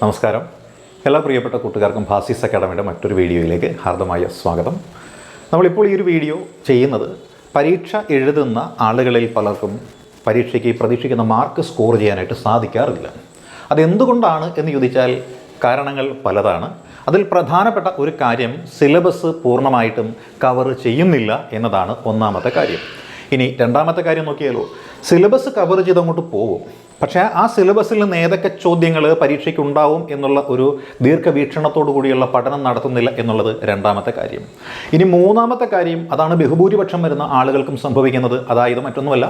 നമസ്കാരം. എല്ലാ പ്രിയപ്പെട്ട കൂട്ടുകാർക്കും ഭാസിസ് അക്കാഡമിയുടെ മറ്റൊരു വീഡിയോയിലേക്ക് ഹാർദമായ സ്വാഗതം. നമ്മളിപ്പോൾ ഈ ഒരു വീഡിയോ ചെയ്യുന്നത് പരീക്ഷ എഴുതുന്ന ആളുകളിൽ പലർക്കും പരീക്ഷയ്ക്ക് പ്രതീക്ഷിക്കുന്ന മാർക്ക് സ്കോർ ചെയ്യാനായിട്ട് സാധിക്കാറില്ല. അതെന്തുകൊണ്ടാണ് എന്ന് ചോദിച്ചാൽ കാരണങ്ങൾ പലതാണ്. അതിൽ പ്രധാനപ്പെട്ട ഒരു കാര്യം സിലബസ് പൂർണമായിട്ടും കവർ ചെയ്യുന്നില്ല എന്നതാണ് ഒന്നാമത്തെ കാര്യം. ഇനി രണ്ടാമത്തെ കാര്യം നോക്കിയാലോ. സിലബസ് കവർ ചെയ്ത് അങ്ങോട്ട് പോകും. പക്ഷേ ആ സിലബസിൽ നിന്ന് ഏതൊക്കെ ചോദ്യങ്ങൾ പരീക്ഷയ്ക്ക് ഉണ്ടാവും എന്നുള്ള ഒരു ദീർഘവീക്ഷണത്തോടു കൂടിയുള്ള പഠനം നടത്തുന്നില്ല എന്നുള്ളത് രണ്ടാമത്തെ കാര്യം. ഇനി മൂന്നാമത്തെ കാര്യം അതാണ് ബഹുഭൂരിപക്ഷം വരുന്ന ആളുകൾക്കും സംഭവിക്കുന്നത്. അതായത് മറ്റൊന്നുമല്ല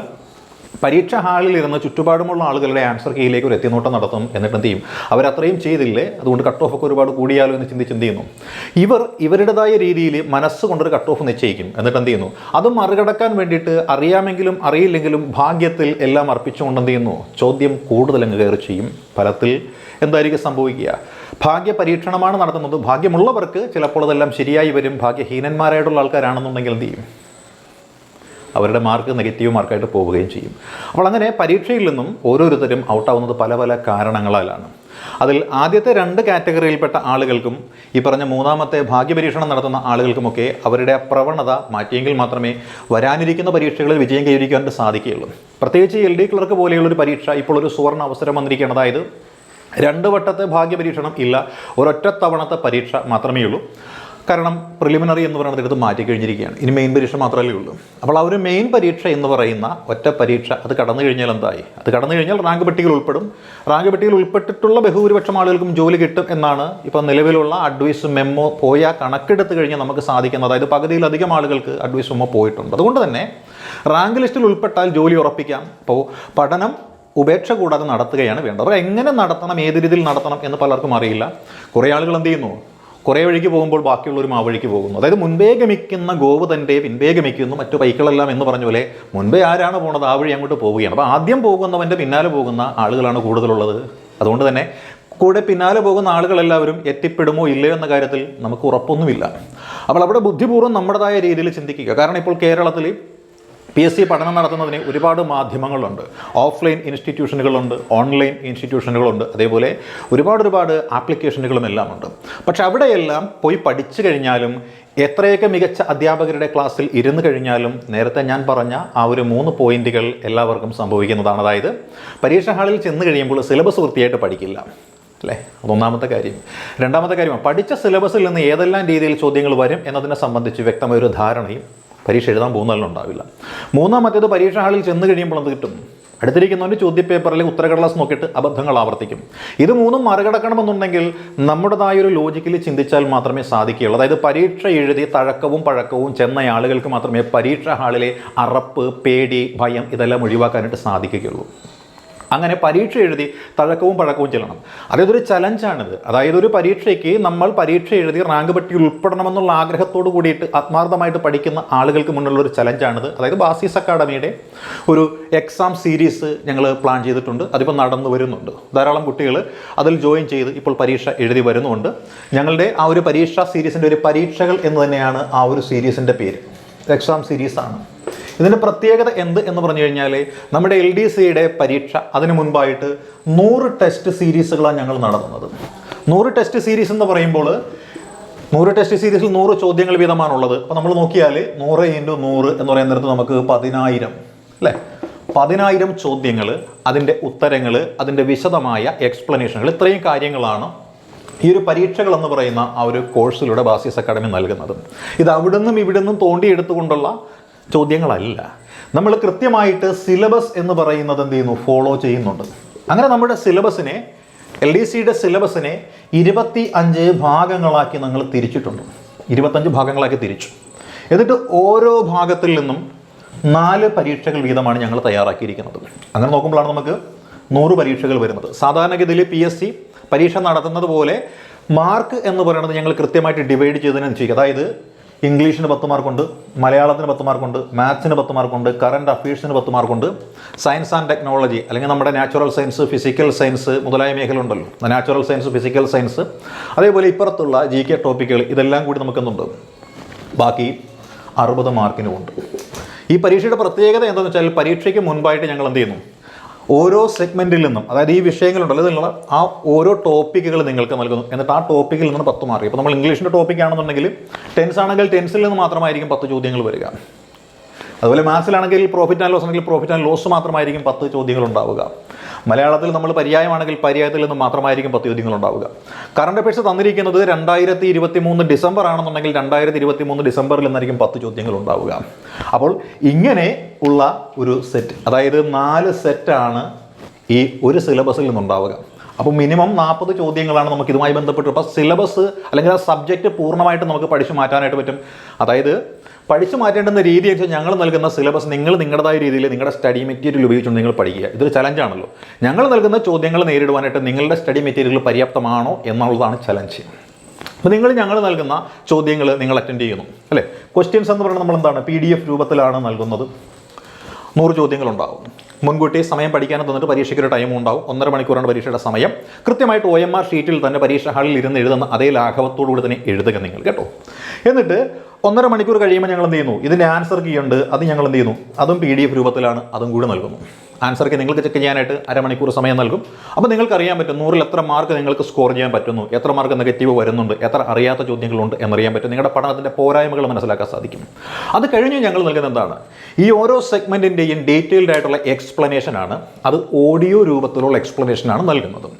പരീക്ഷ ഹാളിൽ ഇരുന്ന് ചുറ്റുപാടുമുള്ള ആളുകളുടെ ആൻസർ കീയിലേക്ക് ഒരു എത്തിനോട്ടം നടത്തും എന്നിട്ട് എന്ത് ചെയ്യും? അവരത്രയും ചെയ്തില്ലേ? അതുകൊണ്ട് കട്ട് ഓഫ് ഒക്കെ ഒരുപാട് കൂടിയാലോ എന്ന് ചിന്തിച്ച് എന്ത് ചെയ്യുന്നു? ഇവർ ഇവരുടേതായ രീതിയിൽ മനസ്സുകൊണ്ടൊരു കട്ട് ഓഫ് നിശ്ചയിക്കും. എന്നിട്ട് എന്ത് ചെയ്യുന്നു? അത് മറികടക്കാൻ വേണ്ടിയിട്ട് അറിയാമെങ്കിലും അറിയില്ലെങ്കിലും ഭാഗ്യത്തിൽ എല്ലാം അർപ്പിച്ചുകൊണ്ട് എന്ത് ചെയ്യുന്നു? ചോദ്യം കൂടുതൽ അങ്ങ് കയറി ചെയ്യും. ഫലത്തിൽ എന്തായിരിക്കും സംഭവിക്കുക? ഭാഗ്യ പരീക്ഷണമാണ് നടത്തുന്നത്. ഭാഗ്യമുള്ളവർക്ക് ചിലപ്പോൾ അതെല്ലാം ശരിയായി വരും. ഭാഗ്യഹീനന്മാരായിട്ടുള്ള ആൾക്കാരാണെന്നുണ്ടെങ്കിൽ എന്ത് ചെയ്യും? അവരുടെ മാർക്ക് നെഗറ്റീവ് മാർക്കായിട്ട് പോവുകയും ചെയ്യും. അപ്പോൾ അങ്ങനെ പരീക്ഷയിൽ നിന്നും ഓരോരുത്തരും ഔട്ടാവുന്നത് പല പല കാരണങ്ങളാലാണ്. അതിൽ ആദ്യത്തെ രണ്ട് കാറ്റഗറിയിൽപ്പെട്ട ആളുകൾക്കും ഈ പറഞ്ഞ മൂന്നാമത്തെ ഭാഗ്യപരീക്ഷണം നടത്തുന്ന ആളുകൾക്കുമൊക്കെ അവരുടെ പ്രവണത മാറ്റിയെങ്കിൽ മാത്രമേ വരാനിരിക്കുന്ന പരീക്ഷകളിൽ വിജയം കൈവരിക്കാൻ സാധിക്കുകയുള്ളൂ. പ്രത്യേകിച്ച് എൽ ഡി ക്ലർക്ക് പോലെയുള്ളൊരു പരീക്ഷ ഇപ്പോൾ ഒരു സുവർണ അവസരം വന്നിരിക്കുകയാണ്. അതായത് രണ്ട് വട്ടത്തെ ഭാഗ്യപരീക്ഷണം ഇല്ല ഒരൊറ്റ തവണത്തെ പരീക്ഷ മാത്രമേ ഉള്ളൂ കാരണം പ്രിലിമിനറി എന്ന് പറയുന്നത് എടുത്ത് മാറ്റി കഴിഞ്ഞിരിക്കുകയാണ്. ഇനി മെയിൻ പരീക്ഷ മാത്രമല്ലേ ഉള്ളൂ. അപ്പോൾ ആ ഒരു മെയിൻ പരീക്ഷ എന്ന് പറയുന്ന ഒറ്റ പരീക്ഷ അത് കടന്നു കഴിഞ്ഞാൽ എന്തായി? അത് കടന്നു കഴിഞ്ഞാൽ റാങ്ക് പട്ടികയിൽ ഉൾപ്പെടും. റാങ്ക് പട്ടികയിൽ ഉൾപ്പെട്ടിട്ടുള്ള ബഹുഭൂരിപക്ഷം ആളുകൾക്കും ജോലി കിട്ടും എന്നാണ് ഇപ്പോൾ നിലവിലുള്ള അഡ്വൈസ് മെമ്മോ പോയ കണക്കെടുത്ത് കഴിഞ്ഞാൽ നമുക്ക് സാധിക്കുന്നത്. അതായത് പകുതിയിലധികം ആളുകൾക്ക് അഡ്വൈസ് മെമ്മോ പോയിട്ടുണ്ട്. അതുകൊണ്ട് തന്നെ റാങ്ക് ലിസ്റ്റിൽ ഉൾപ്പെട്ടാൽ ജോലി ഉറപ്പിക്കാം. അപ്പോൾ പഠനം ഉപേക്ഷ കൂടാതെ നടത്തുകയാണ് വേണ്ടത്. അപ്പോൾ എങ്ങനെ നടത്തണം ഏത് രീതിയിൽ നടത്തണം എന്ന് പലർക്കും അറിയില്ല. കുറേ ആളുകൾ എന്ത് ചെയ്യുന്നു? കുറേ വഴിക്ക് പോകുമ്പോൾ ബാക്കിയുള്ളവർ ആ വഴിക്ക് പോകുന്നു. അതായത് മുൻപേ ഗമിക്കുന്ന ഗോവ് തന്റെ പിൻപേ ഗമിക്കുന്നു മറ്റു പൈക്കളെല്ലാം എന്ന് പറഞ്ഞ പോലെ മുൻപേ ആരാണ് പോണത് ആ വഴി അങ്ങോട്ട് പോവുകയാണ്. അപ്പോൾ ആദ്യം പോകുന്നവന്റെ പിന്നാലെ പോകുന്ന ആളുകളാണ് കൂടുതലുള്ളത്. അതുകൊണ്ട് തന്നെ കൂടെ പിന്നാലെ പോകുന്ന ആളുകളെല്ലാവരും എത്തിപ്പെടുമോ ഇല്ലയോ എന്ന കാര്യത്തിൽ നമുക്ക് ഉറപ്പൊന്നുമില്ല. അപ്പോൾ അവിടെ ബുദ്ധിപൂർവം നമ്മുടേതായ രീതിയിൽ ചിന്തിക്കുക. കാരണം ഇപ്പോൾ കേരളത്തിൽ പി എസ് സി പഠനം നടത്തുന്നതിന് ഒരുപാട് മാധ്യമങ്ങളുണ്ട്. ഓഫ്ലൈൻ ഇൻസ്റ്റിറ്റ്യൂഷനുകളുണ്ട് ഓൺലൈൻ ഇൻസ്റ്റിറ്റ്യൂഷനുകളുണ്ട് അതേപോലെ ഒരുപാട് ഒരുപാട് ആപ്ലിക്കേഷനുകളും എല്ലാം ഉണ്ട് പക്ഷെ അവിടെയെല്ലാം പോയി പഠിച്ചു കഴിഞ്ഞാലും എത്രയൊക്കെ മികച്ച അധ്യാപകരുടെ ക്ലാസ്സിൽ ഇരുന്ന് കഴിഞ്ഞാലും നേരത്തെ ഞാൻ പറഞ്ഞ ആ ഒരു മൂന്ന് പോയിന്റുകൾ എല്ലാവർക്കും സംഭവിക്കുന്നതാണ്. അതായത് പരീക്ഷ ഹാളിൽ ചെന്ന് കഴിയുമ്പോൾ സിലബസ് വൃത്തിയായിട്ട് പഠിക്കില്ല. അല്ലേ? അതൊന്നാമത്തെ കാര്യം. രണ്ടാമത്തെ കാര്യമാണ് പഠിച്ച സിലബസിൽ നിന്ന് ഏതെല്ലാം രീതിയിൽ ചോദ്യങ്ങൾ വരും എന്നതിനെ സംബന്ധിച്ച് വ്യക്തമായ ഒരു ധാരണയും പരീക്ഷ എഴുതാൻ പോകുന്നതല്ല ഉണ്ടാവില്ല. മൂന്നാമത്തേത് പരീക്ഷാ ഹാളിൽ ചെന്ന് കഴിയുമ്പോൾ എന്ത് കിട്ടും? അടുത്തിരിക്കുന്നവന്റെ ചോദ്യപേപ്പറിലെ ഉത്തരകടലാസ് നോക്കിയിട്ട് അബദ്ധങ്ങൾ ആവർത്തിക്കും. ഇത് മൂന്നും മറികടക്കണമെന്നുണ്ടെങ്കിൽ നമ്മുടേതായൊരു ലോജിക്കിൽ ചിന്തിച്ചാൽ മാത്രമേ സാധിക്കുകയുള്ളൂ. അതായത് പരീക്ഷ എഴുതി തഴക്കവും പഴക്കവും ചെന്ന ആളുകൾക്ക് മാത്രമേ പരീക്ഷാ ഹാളിലെ അറപ്പ് പേടി ഭയം ഇതെല്ലാം ഒഴിവാക്കാനായിട്ട് സാധിക്കുകയുള്ളൂ. അങ്ങനെ പരീക്ഷ എഴുതി തഴക്കവും പഴക്കവും ചെല്ലണം. അതായതൊരു ചലഞ്ചാണിത് അതായത് ഒരു പരീക്ഷയ്ക്ക് നമ്മൾ പരീക്ഷ എഴുതി റാങ്ക് പട്ടികയിൽ ഉൾപ്പെടണമെന്നുള്ള ആഗ്രഹത്തോട് കൂടിയിട്ട് ആത്മാർത്ഥമായിട്ട് പഠിക്കുന്ന ആളുകൾക്ക് മുന്നിലുള്ള ഒരു ചലഞ്ചാണിത് അതായത് ബാസിസ് അക്കാഡമിയുടെ ഒരു എക്സാം സീരീസ് ഞങ്ങൾ പ്ലാൻ ചെയ്തിട്ടുണ്ട്. അതിപ്പോൾ നടന്നു വരുന്നുണ്ട്. ധാരാളം കുട്ടികൾ അതിൽ ജോയിൻ ചെയ്ത് ഇപ്പോൾ പരീക്ഷ എഴുതി വരുന്നുണ്ട്. ഞങ്ങളുടെ ആ ഒരു പരീക്ഷാ സീരീസിന്റെ ഒരു പരീക്ഷകൾ എന്ന് തന്നെയാണ് ആ ഒരു സീരീസിന്റെ പേര്. എക്സാം സീരീസാണ് ഇതിന്റെ പ്രത്യേകത എന്ത് എന്ന് പറഞ്ഞു കഴിഞ്ഞാൽ നമ്മുടെ എൽ ഡി സിയുടെ പരീക്ഷ അതിനു മുൻപായിട്ട് നൂറ് ടെസ്റ്റ് സീരീസുകളാണ് ഞങ്ങൾ നടത്തുന്നത്. നൂറ് ടെസ്റ്റ് സീരീസ് എന്ന് പറയുമ്പോൾ നൂറ് ടെസ്റ്റ് സീരീസിൽ നൂറ് ചോദ്യങ്ങൾ വീതമാണുള്ളത്. അപ്പോൾ നമ്മൾ നോക്കിയാൽ നൂറ് ഇന്റു നൂറ് എന്ന് പറയുന്നിടത്ത് നമുക്ക് പതിനായിരം അല്ലേ? പതിനായിരം ചോദ്യങ്ങൾ അതിന്റെ ഉത്തരങ്ങൾ അതിന്റെ വിശദമായ എക്സ്പ്ലനേഷനുകൾ ഇത്രയും കാര്യങ്ങളാണ് ഈ ഒരു പരീക്ഷകൾ എന്ന് പറയുന്ന ആ ഒരു കോഴ്സിലൂടെ ബാസിയസ് അക്കാഡമി നൽകുന്നത്. ഇത് അവിടുന്നും ഇവിടുന്നും തോണ്ടിയെടുത്തുകൊണ്ടുള്ള ചോദ്യങ്ങളല്ല. നമ്മൾ കൃത്യമായിട്ട് സിലബസ് എന്ന് പറയുന്നത് എന്ത് ചെയ്യുന്നു? ഫോളോ ചെയ്യുന്നുണ്ട്. അങ്ങനെ നമ്മുടെ സിലബസിനെ എൽ ഡി സിയുടെ സിലബസിനെ ഇരുപത്തി അഞ്ച് ഭാഗങ്ങളാക്കി ഞങ്ങൾ തിരിച്ചിട്ടുണ്ട്. ഇരുപത്തഞ്ച് ഭാഗങ്ങളാക്കി തിരിച്ചു. എന്നിട്ട് ഓരോ ഭാഗത്തിൽ നിന്നും നാല് പരീക്ഷകൾ വീതമാണ് ഞങ്ങൾ തയ്യാറാക്കിയിരിക്കുന്നത്. അങ്ങനെ നോക്കുമ്പോഴാണ് നമുക്ക് നൂറ് പരീക്ഷകൾ വരുന്നത്. സാധാരണഗതിയിൽ പി എസ് സി പരീക്ഷ നടത്തുന്നത് പോലെ മാർക്ക് എന്ന് പറയുന്നത് ഞങ്ങൾ കൃത്യമായിട്ട് ഡിവൈഡ് ചെയ്തതിനനുസരിച്ച്. അതായത് ഇംഗ്ലീഷിന് പത്ത് മാർക്കുണ്ട് മലയാളത്തിന് പത്ത് മാർക്കുണ്ട് മാത്സിന് പത്ത് മാർക്കുണ്ട് കറണ്ട് അഫയേഴ്സിന് പത്ത് മാർക്കുണ്ട്. സയൻസ് ആൻഡ് ടെക്നോളജി അല്ലെങ്കിൽ നമ്മുടെ നാച്ചുറൽ സയൻസ് ഫിസിക്കൽ സയൻസ് മുതലായ മേഖല ഉണ്ടല്ലോ നാച്ചുറൽ സയൻസ് ഫിസിക്കൽ സയൻസ് അതേപോലെ ഇപ്പുറത്തുള്ള ജി കെ ടോപ്പിക്കുകൾ ഇതെല്ലാം കൂടി നമുക്കെന്നുണ്ട് ബാക്കി അറുപത് മാർക്കിനുമുണ്ട്. ഈ പരീക്ഷയുടെ പ്രത്യേകത എന്താണെന്ന് വെച്ചാൽ പരീക്ഷയ്ക്ക് മുൻപായിട്ട് ഞങ്ങൾ എന്ത് ചെയ്യുന്നു? ഓരോ സെഗ്മെന്റിൽ നിന്നും അതായത് ഈ വിഷയങ്ങളുണ്ടല്ലോ ഇതിലുള്ള ആ ഓരോ ടോപ്പിക്കുകൾ നിങ്ങൾക്ക് നൽകുന്നു. എന്നിട്ട് ആ ടോപ്പിക്കിൽ നിന്ന് പത്ത് മാർക്ക് ഇപ്പോൾ നമ്മൾ ഇംഗ്ലീഷിന്റെ ടോപ്പിക് ആണെന്നുണ്ടെങ്കിൽ ടെൻസ് ആണെങ്കിൽ ടെൻസിൽ നിന്ന് മാത്രമായിരിക്കും പത്ത് ചോദ്യങ്ങൾ വരിക. അതുപോലെ മാത്സിലാണെങ്കിൽ പ്രോഫിറ്റ് ആൻഡ് ലോസ് ആണെങ്കിൽ പ്രോഫിറ്റ് ആൻഡ് ലോസ് മാത്രമായിരിക്കും പത്ത് ചോദ്യങ്ങൾ ഉണ്ടാവുക. മലയാളത്തിൽ നമ്മൾ പര്യായമാണെങ്കിൽ പര്യായത്തിൽ നിന്ന് മാത്രമായിരിക്കും പത്ത് ചോദ്യങ്ങൾ ഉണ്ടാവുക. കറണ്ട് അഫയേഴ്സ് തന്നിരിക്കുന്നത് രണ്ടായിരത്തി ഇരുപത്തി മൂന്ന് ഡിസംബർ ആണെന്നുണ്ടെങ്കിൽ രണ്ടായിരത്തി ഇരുപത്തി മൂന്ന് ഡിസംബറിൽ നിന്നായിരിക്കും പത്ത് ചോദ്യങ്ങൾ ഉണ്ടാവുക. അപ്പോൾ ഇങ്ങനെ ഉള്ള ഒരു സെറ്റ് അതായത് നാല് സെറ്റാണ് ഈ ഒരു സിലബസിൽ നിന്നുണ്ടാവുക. അപ്പോൾ മിനിമം നാൽപ്പത് ചോദ്യങ്ങളാണ് നമുക്ക് ഇതുമായി ബന്ധപ്പെട്ട് അപ്പോൾ സിലബസ് അല്ലെങ്കിൽ ആ സബ്ജക്റ്റ് പൂർണമായിട്ട് നമുക്ക് പഠിച്ചു മാറ്റാനായിട്ട് പറ്റും. അതായത് പഠിച്ചു മാറ്റേണ്ടുന്ന രീതി വെച്ചാൽ ഞങ്ങൾ നൽകുന്ന സിലബസ് നിങ്ങൾ നിങ്ങളുടേതായ രീതിയിൽ നിങ്ങളുടെ സ്റ്റഡി മെറ്റീരിയൽ ഉപയോഗിച്ചുകൊണ്ട് നിങ്ങൾ പഠിക്കുക. ഇതൊരു ചലഞ്ചാണല്ലോ ഞങ്ങൾ നൽകുന്ന ചോദ്യങ്ങൾ നേരിടുവാനായിട്ട് നിങ്ങളുടെ സ്റ്റഡി മെറ്റീരിയൽ പര്യാപ്തമാണോ എന്നുള്ളതാണ് ചലഞ്ച് അപ്പോൾ നിങ്ങൾ ഞങ്ങൾ നൽകുന്ന ചോദ്യങ്ങൾ നിങ്ങൾ അറ്റൻഡ് ചെയ്യുന്നു. അല്ലേ? ക്വസ്റ്റ്യൻസ് എന്ന് പറയുന്നത് നമ്മൾ എന്താണ് പി ഡി എഫ് രൂപത്തിലാണ് നൽകുന്നത്. നൂറ് ചോദ്യങ്ങളുണ്ടാവും. മുൻകൂട്ടി സമയം പഠിക്കാൻ തന്നിട്ട് പരീക്ഷയ്ക്ക് ഒരു ടൈം ഉണ്ടാവും. ഒന്നര മണിക്കൂറാണ് പരീക്ഷയുടെ സമയം. കൃത്യമായിട്ട് ഒ എം ആർ ഷീറ്റിൽ തന്നെ പരീക്ഷ ഹാളിൽ ഇരുന്ന് എഴുതുന്ന അതേ ലാഘവത്തോടു കൂടി തന്നെ എഴുതുക നിങ്ങൾ കേട്ടോ. എന്നിട്ട് ഒന്നര മണിക്കൂർ കഴിയുമ്പോൾ ഞങ്ങൾ എന്ത് ചെയ്യുന്നു ഇതിന്റെ ആൻസർ കീ ഉണ്ട്. അത് ഞങ്ങൾ എന്ത് ചെയ്യുന്നു അതും പി ഡി എഫ് രൂപത്തിലാണ്. അതും കൂടി നൽകുന്നു. ആൻസർ കീ നിങ്ങൾക്ക് ചെക്ക് ചെയ്യാനായിട്ട് അരമണിക്കൂർ സമയം നൽകും. അപ്പോൾ നിങ്ങൾക്ക് അറിയാൻ പറ്റും നൂറിൽ എത്ര മാർക്ക് നിങ്ങൾക്ക് സ്കോർ ചെയ്യാൻ പറ്റുന്നു. എത്ര മാർക്ക് നെഗറ്റീവ് വരുന്നുണ്ട്. എത്ര അറിയാത്ത ചോദ്യങ്ങളുണ്ട് എന്നറിയാൻ പറ്റും. നിങ്ങളുടെ പഠനത്തിന്റെ പോരായ്മകൾ മനസ്സിലാക്കാൻ സാധിക്കും. അത് കഴിഞ്ഞ് ഞങ്ങൾ നൽകുന്നത് എന്താണ്? ഈ ഓരോ സെഗ്മെന്റിന്റെയും ഡീറ്റെയിൽഡ് ആയിട്ടുള്ള എക്സ്പ്ലനേഷൻ ആണ്. അത് ഓഡിയോ രൂപത്തിലുള്ള എക്സ്പ്ലനേഷൻ ആണ് നൽകുന്നത്.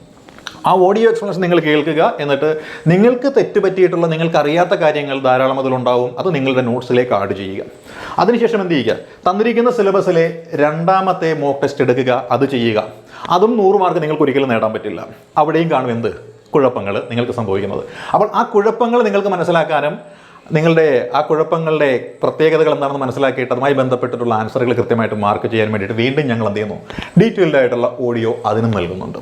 ആ ഓഡിയോ എക്സ്പ്ലനേഷൻ നിങ്ങൾ കേൾക്കുക എന്നിട്ട് നിങ്ങൾക്ക് തെറ്റുപറ്റിയിട്ടുള്ള നിങ്ങൾക്ക് അറിയാത്ത കാര്യങ്ങൾ ധാരാളം അതിലുണ്ടാവും അത് നിങ്ങളുടെ നോട്ട്സിലേക്ക് ആഡ് ചെയ്യുക. അതിനുശേഷം എന്ത് ചെയ്യുക? തന്നിരിക്കുന്ന സിലബസിലെ രണ്ടാമത്തെ മോക്ക് ടെസ്റ്റ് എടുക്കുക അത് ചെയ്യുക. അതും നൂറ് മാർക്ക് നിങ്ങൾക്ക് ഒരിക്കലും നേടാൻ പറ്റില്ല. അവിടെയും കാണും എന്ത്? കുഴപ്പങ്ങൾ നിങ്ങൾക്ക് സംഭവിക്കുന്നത്. അപ്പോൾ ആ കുഴപ്പങ്ങൾ നിങ്ങൾക്ക് മനസ്സിലാക്കാനും നിങ്ങളുടെ ആ കുഴപ്പങ്ങളുടെ പ്രത്യേകതകൾ എന്താണെന്ന് മനസ്സിലാക്കിയിട്ട് അതുമായി ബന്ധപ്പെട്ടിട്ടുള്ള ആൻസറുകൾ കൃത്യമായിട്ട് മാർക്ക് ചെയ്യാൻ വേണ്ടിയിട്ട് വീണ്ടും ഞങ്ങൾ എന്ത് ചെയ്യുന്നു? ഡീറ്റെയിൽഡ് ആയിട്ടുള്ള ഓഡിയോ അതിനും നൽകുന്നുണ്ട്.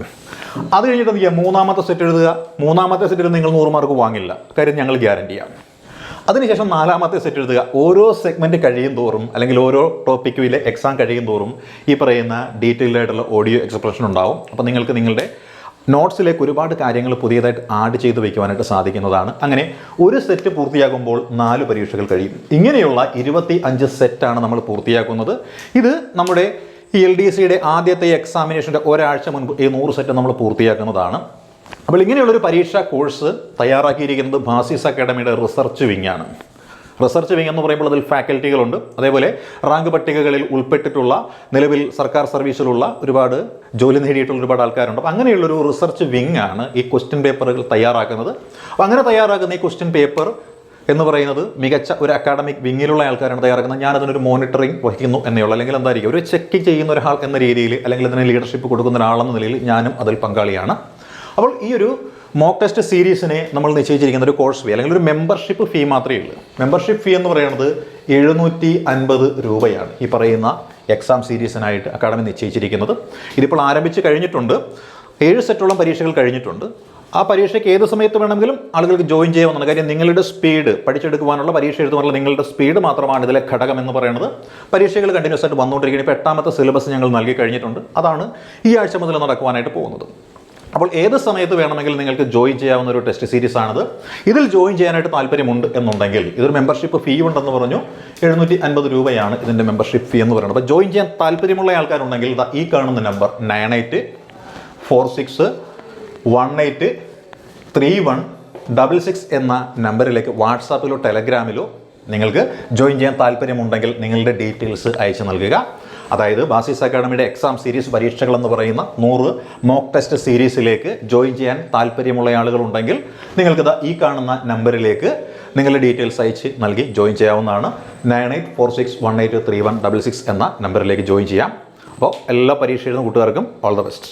അത് കഴിഞ്ഞിട്ട് എന്ത് മൂന്നാമത്തെ സെറ്റ് എഴുതുക. മൂന്നാമത്തെ സെറ്റിൽ നിങ്ങൾ നൂറ് മാർക്ക് വാങ്ങില്ല. കാര്യം ഞങ്ങൾ ഗ്യാരണ്ടിയാണ് അതിനുശേഷം നാലാമത്തെ സെറ്റ് എഴുതുക. ഓരോ സെഗ്മെന്റ് കഴിയും തോറും അല്ലെങ്കിൽ ഓരോ ടോപ്പിക്കിലെ എക്സാം കഴിയും തോറും ഈ പറയുന്ന ഡീറ്റെയിൽഡ് ആയിട്ടുള്ള ഓഡിയോ എക്സ്പ്രഷൻ ഉണ്ടാവും. അപ്പോൾ നിങ്ങൾക്ക് നിങ്ങളുടെ നോട്ട്സിലേക്ക് ഒരുപാട് കാര്യങ്ങൾ പുതിയതായിട്ട് ആഡ് ചെയ്ത് വയ്ക്കുവാനായിട്ട് സാധിക്കുന്നതാണ്. അങ്ങനെ ഒരു സെറ്റ് പൂർത്തിയാകുമ്പോൾ നാല് പരീക്ഷകൾ കഴിയും. ഇങ്ങനെയുള്ള ഇരുപത്തി അഞ്ച് സെറ്റാണ് നമ്മൾ പൂർത്തിയാക്കുന്നത്. ഇത് നമ്മുടെ എൽ ഡി സിയുടെ ആദ്യത്തെ എക്സാമിനേഷന്റെ ഒരാഴ്ച മുൻപ് ഈ നൂറ് സെറ്റ് നമ്മൾ പൂർത്തിയാക്കുന്നതാണ്. അപ്പോൾ ഇങ്ങനെയുള്ളൊരു പരീക്ഷാ കോഴ്സ് തയ്യാറാക്കിയിരിക്കുന്നത് ഭാസിസ് അക്കാഡമിയുടെ റിസർച്ച് വിങ്ങാണ്. റിസർച്ച് വിങ് എന്ന് പറയുമ്പോൾ അതിൽ ഫാക്കൽറ്റികളുണ്ട്. അതേപോലെ റാങ്ക് പട്ടികകളിൽ ഉൾപ്പെട്ടിട്ടുള്ള നിലവിൽ സർക്കാർ സർവീസിലുള്ള ഒരുപാട് ജോലി നേടിയിട്ടുള്ള ഒരുപാട് ആൾക്കാരുണ്ട്. അപ്പോൾ അങ്ങനെയുള്ളൊരു റിസർച്ച് വിങ് ആണ് ഈ ക്വസ്റ്റ്യൻ പേപ്പറുകൾ തയ്യാറാക്കുന്നത്. അപ്പോൾ അങ്ങനെ തയ്യാറാക്കുന്ന ഈ ക്വസ്റ്റ്യൻ പേപ്പർ എന്ന് പറയുന്നത് മികച്ച ഒരു അക്കാഡമിക് വിങ്ങിലുള്ള ആൾക്കാരാണ് തയ്യാറാക്കുന്നത്. ഞാൻ അതിനൊരു മോണിറ്ററിംഗ് വഹിക്കുന്നു എന്നേ ഉള്ളൂ. അല്ലെങ്കിൽ എന്തായിരിക്കും? ഒരു ചെക്ക് ചെയ്യുന്ന ഒരാൾ എന്ന രീതിയിൽ അല്ലെങ്കിൽ അതിന് ലീഡർഷിപ്പ് കൊടുക്കുന്ന ഒരാളെന്ന നിലയിൽ ഞാനും അതിൽ പങ്കാളിയാണ്. അപ്പോൾ ഈ ഒരു മോക്ക് ടെസ്റ്റ് സീരീസിനെ നമ്മൾ നിശ്ചയിച്ചിരിക്കുന്ന ഒരു കോഴ്സ് ഫീ അല്ലെങ്കിൽ ഒരു മെമ്പർഷിപ്പ് ഫീ മാത്രമേ ഉള്ളൂ. മെമ്പർഷിപ്പ് ഫീ എന്ന് പറയുന്നത് എഴുന്നൂറ്റി അൻപത് രൂപയാണ് ഈ പറയുന്ന എക്സാം സീരീസിനായിട്ട് അക്കാഡമി നിശ്ചയിച്ചിരിക്കുന്നത്. ഇതിപ്പോൾ ആരംഭിച്ച് കഴിഞ്ഞിട്ടുണ്ട്. ഏഴ് സെറ്റോളം പരീക്ഷകൾ കഴിഞ്ഞിട്ടുണ്ട്. ആ പരീക്ഷയ്ക്ക് ഏത് സമയത്ത് വേണമെങ്കിലും ആളുകൾക്ക് ജോയിൻ ചെയ്യാവുന്നതാണ്. കാര്യം നിങ്ങളുടെ സ്പീഡ് പഠിച്ചെടുക്കുവാനുള്ള പരീക്ഷ എഴുതുവാനുള്ള നിങ്ങളുടെ സ്പീഡ് മാത്രമാണ് ഇതിലെ ഘടകം എന്ന് പറയുന്നത്. പരീക്ഷകൾ കണ്ടിന്യൂസ് ആയിട്ട് വന്നുകൊണ്ടിരിക്കുകയാണ്. ഇപ്പോൾ എട്ടാമത്തെ സിലബസ് ഞങ്ങൾ നൽകി കഴിഞ്ഞിട്ടുണ്ട്. അതാണ് ഈ ആഴ്ച മുതൽ നടക്കുവാനായിട്ട് പോകുന്നത്. അപ്പോൾ ഏത് സമയത്ത് വേണമെങ്കിലും നിങ്ങൾക്ക് ജോയിൻ ചെയ്യാവുന്ന ഒരു ടെസ്റ്റ് സീരീസ് ആണിത്? ഇതിൽ ജോയിൻ ചെയ്യാനായിട്ട് താല്പര്യമുണ്ട് എന്നുണ്ടെങ്കിൽ ഇതൊരു മെമ്പർഷിപ്പ് ഫീ ഉണ്ടെന്ന് പറഞ്ഞു. എഴുന്നൂറ്റി അൻപത് രൂപയാണ് ഇതിന്റെ മെമ്പർഷിപ്പ് ഫീ എന്ന് പറയുന്നത്. അപ്പോൾ ജോയിൻ ചെയ്യാൻ താല്പര്യമുള്ള ആൾക്കാരുണ്ടെങ്കിൽ ഇതാ ഈ കാണുന്ന number nine eight four six one eight three one double six എന്ന നമ്പറിലേക്ക് വാട്സാപ്പിലോ ടെലഗ്രാമിലോ നിങ്ങൾക്ക് ജോയിൻ ചെയ്യാൻ താല്പര്യമുണ്ടെങ്കിൽ നിങ്ങളുടെ ഡീറ്റെയിൽസ് അയച്ചു നൽകുക. അതായത് ബാസിസ് അക്കാഡമിയുടെ എക്സാം സീരീസ് പരീക്ഷകൾ എന്ന് പറയുന്ന നൂറ് മോക്ക് ടെസ്റ്റ് സീരീസിലേക്ക് ജോയിൻ ചെയ്യാൻ താല്പര്യമുള്ള ആളുകളുണ്ടെങ്കിൽ നിങ്ങൾക്കിത് ഈ കാണുന്ന നമ്പറിലേക്ക് നിങ്ങളുടെ ഡീറ്റെയിൽസ് അയച്ച് നൽകി ജോയിൻ ചെയ്യാവുന്നതാണ് nine eight four six one eight three one double six എന്ന നമ്പറിലേക്ക് ജോയിൻ ചെയ്യാം. അപ്പോൾ എല്ലാ പരീക്ഷ എഴുതുന്ന കൂട്ടുകാർക്കും ഓൾ ദ ബെസ്റ്റ്